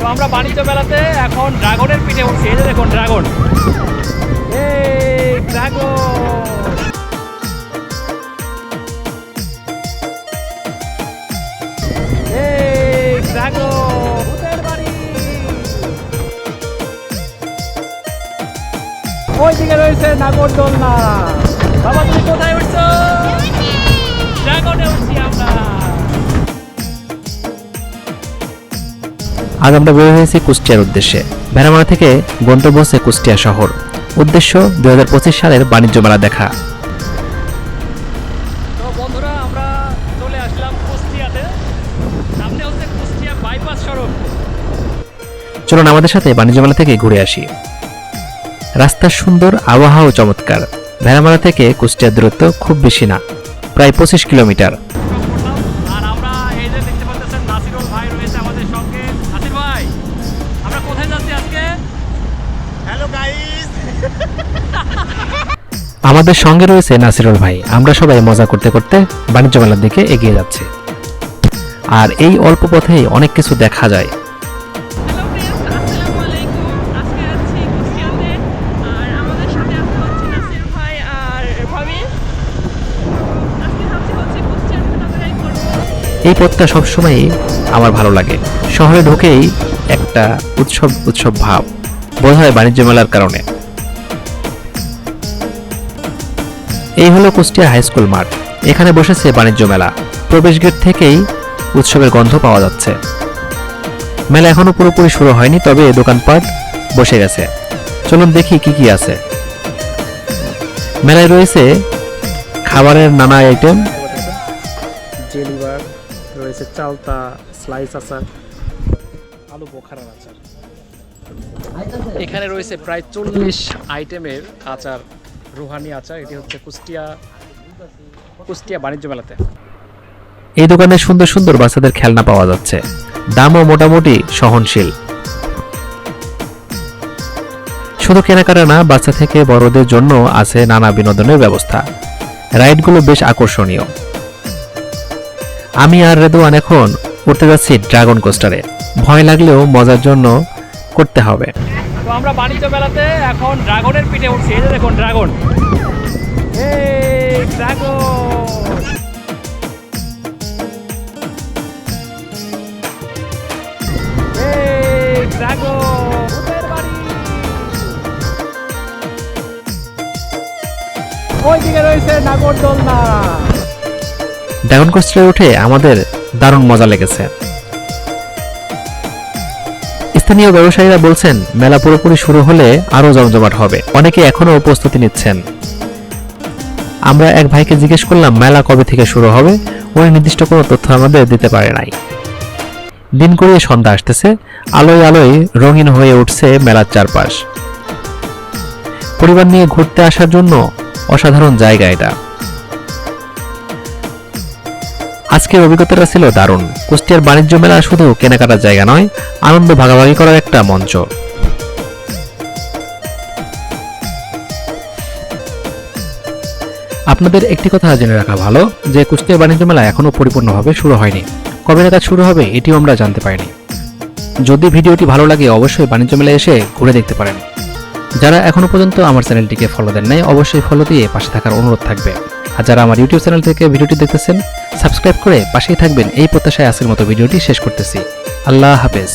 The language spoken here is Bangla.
তো আমরা বাণিজ্য মেলাতে এখন ড্রাগনের পিঠে উঠছি এই যে দেখুন, ড্রাগন। এই ড্রাগন। ওই দিকে রয়েছে নাগরদোলনা। বাবা আজ আমরা বের হয়েছি কুষ্টিয়ার উদ্দেশ্যে। ভেড়ামারা থেকে গন্তব্য হচ্ছে কুষ্টিয়া শহর। উদ্দেশ্য দু হাজার পঁচিশ সালের বাণিজ্য মেলা দেখা। বন্ধুরা আমরা চলে আসলাম কুষ্টিয়াতে। সামনে হচ্ছে কুষ্টিয়া বাইপাস সড়ক। চলুন আমাদের সাথে বাণিজ্য মেলা থেকে ঘুরে আসি। রাস্তা সুন্দর আবহাওয়া চমৎকার। ভেড়ামারা থেকে কুষ্টিয়ার দূরত্ব খুব বেশি না প্রায় পঁচিশ কিলোমিটার। আমাদের সঙ্গে রয়েছে নাসিরুল ভাই। আমরা সবাই মজা করতে করতে বাণিজ্য মেলার দিকে এগিয়ে যাচ্ছি। আর এই অল্প পথেই অনেক কিছু দেখা যায়। হ্যালো ফ্রেন্ডস আসসালামু আলাইকুম। আজকে আছি কুষ্টিয়াতে। আর আমাদের সাথে আছে হচ্ছে নাসির ভাই আর ভাবি। আজকে ভাবছি হচ্ছে কুষ্টিয়ার ঘোরাঘুরি করব এই পথটা সবসময়ই আমার ভালো লাগে। শহরে ঢুকেই একটা উৎসব উৎসব ভাব। বোধ হয় বাণিজ্য মেলার কারণে। এই হলো কুষ্টিয়া হাই স্কুল মাঠ। এখানে বসেছে বাণিজ্য মেলা। প্রবেশ গেট থেকেই উৎসবের গন্ধ পাওয়া যাচ্ছে। মেলা এখনও পুরোপুরি শুরু হয়নি, তবে দোকানপাট বসে গেছে। চলুন দেখি কি কি আছে। মেলায় রয়েছে খাবারের নানা আইটেম রয়েছে চালতা স্লাইস আচার, আলু আচার। এখানে রয়েছে প্রায় চল্লিশ আইটেমের আচার, রুহানি আচার। এটি হচ্ছে কুষ্টিয়া কুষ্টিয়া বাণিজ্য মেলাতে। এই দোকানে সুন্দর সুন্দর বাচ্চাদের খেলনা পাওয়া যাচ্ছে। দামও মোটামুটি সহনশীল। শুধু কেনাকাটা না, বাচ্চা থেকে বড়দের জন্য আছে নানা বিনোদনের ব্যবস্থা। রাইডগুলো বেশ আকর্ষণীয়। আমি আর রেদোয়ান এখন উঠতে যাচ্ছি ড্রাগন কোস্টারে। ভয় লাগলেও মজার জন্য করতে হবে। তো আমরা বাণিজ্য মেলাতে এখন ড্রাগনের পিঠে উঠছি। এই যে দেখুন ড্রাগন। ড্রাগন। এই ড্রাগন। ভূতের বাড়ি। ওই দিকে রয়েছে নাগরদোলনা। ড্রাগন কোস্টারে উঠে আমাদের দারুণ মজা লেগেছে। স্থানীয় ব্যবসায়ীরা বলছেন, মেলা পুরোপুরি শুরু হলে আরও জমজমাট হবে। অনেকে এখনও প্রস্তুতি নিচ্ছেন। আমরা এক ভাইকে জিজ্ঞেস করলাম, মেলা কবে থেকে শুরু হবে? উনি নির্দিষ্ট কোনো তথ্য আমাদের দিতে পারে নাই। দিন গড়িয়ে সন্ধ্যা আসতেছে, আলোয় আলোয় রঙিন হয়ে উঠছে মেলার চারপাশ। পরিবার নিয়ে ঘুরতে আসার জন্য অসাধারণ জায়গা এটা। আজকের অভিজ্ঞতাটা ছিল দারুণ। কুষ্টিয়ার বাণিজ্য মেলা শুধু কেনাকাটার জায়গা নয়, আনন্দ ভাগাভাগি করার একটা মঞ্চ। আপনাদের একটি কথা জেনে রাখা ভালো, যে কুষ্টিয়া বাণিজ্য মেলা এখনও পরিপূর্ণভাবে শুরু হয়নি। কবে নাগাদ শুরু হবে এটিও আমরা জানতে পারিনি। যদি ভিডিওটি ভালো লাগে, অবশ্যই বাণিজ্য মেলায় এসে ঘুরে দেখতে পারেন। যারা এখনও পর্যন্ত আমার চ্যানেলটিকে ফলো দেন নাই অবশ্যই ফলো দিয়ে পাশে থাকার অনুরোধ থাকবে। আর যারা আমার ইউটিউব চ্যানেল থেকে ভিডিওটি দেখতেছেন সাবস্ক্রাইব করে পাশেই থাকবেন। এই প্রত্যাশায় আজকের মতো ভিডিওটি শেষ করতেছি। আল্লাহ হাফেজ।